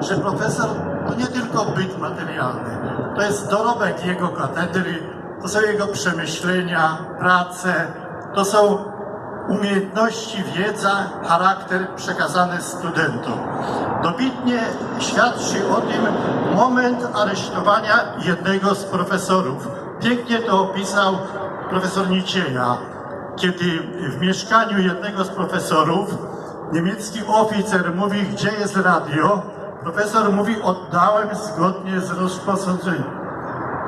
że profesor to nie tylko byt materialny, to jest dorobek jego katedry, to są jego przemyślenia, prace, to są umiejętności, wiedza, charakter przekazany studentom. Dobitnie świadczy o tym moment aresztowania jednego z profesorów. Pięknie to opisał profesor Nicieja, kiedy w mieszkaniu jednego z profesorów niemiecki oficer mówi, gdzie jest radio, profesor mówi, oddałem zgodnie z rozporządzeniem.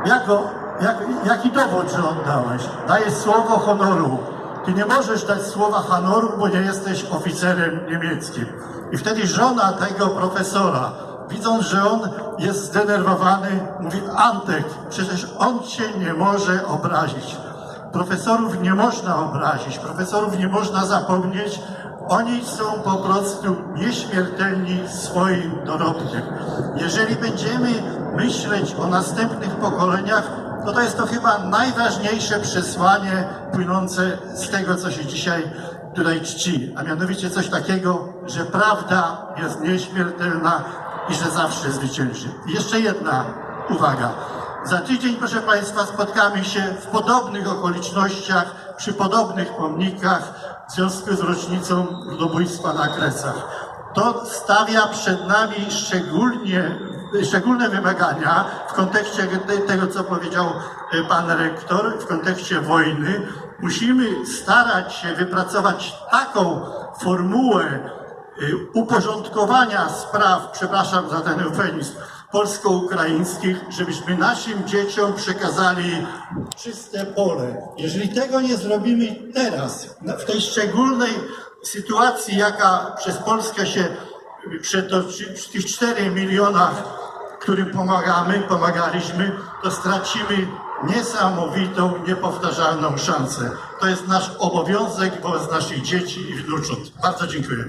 Jako, jak, jaki dowód, że oddałeś? Dajesz słowo honoru. Ty nie możesz dać słowa honoru, bo nie jesteś oficerem niemieckim. I wtedy żona tego profesora, widząc, że on jest zdenerwowany, mówi Antek, przecież on cię nie może obrazić. Profesorów nie można obrazić, profesorów nie można zapomnieć. Oni są po prostu nieśmiertelni swoim dorobkiem. Jeżeli będziemy myśleć o następnych pokoleniach, to to jest to chyba najważniejsze przesłanie płynące z tego, co się dzisiaj tutaj czci, a mianowicie coś takiego, że prawda jest nieśmiertelna i że zawsze zwycięży. I jeszcze jedna uwaga. Za tydzień, proszę Państwa, spotkamy się w podobnych okolicznościach, przy podobnych pomnikach w związku z rocznicą ludobójstwa na Kresach. To stawia przed nami szczególnie, szczególne wymagania w kontekście te- tego, co powiedział e, pan rektor, w kontekście wojny. Musimy starać się wypracować taką formułę y, uporządkowania spraw, przepraszam za ten eufemizm, polsko-ukraińskich, żebyśmy naszym dzieciom przekazali czyste pole. Jeżeli tego nie zrobimy teraz, w tej szczególnej sytuacji, jaka przez Polskę się przetoczy, w tych 4 milionach, którym pomagamy, pomagaliśmy, to stracimy niesamowitą, niepowtarzalną szansę. To jest nasz obowiązek wobec naszych dzieci i wnucząt. Bardzo dziękuję.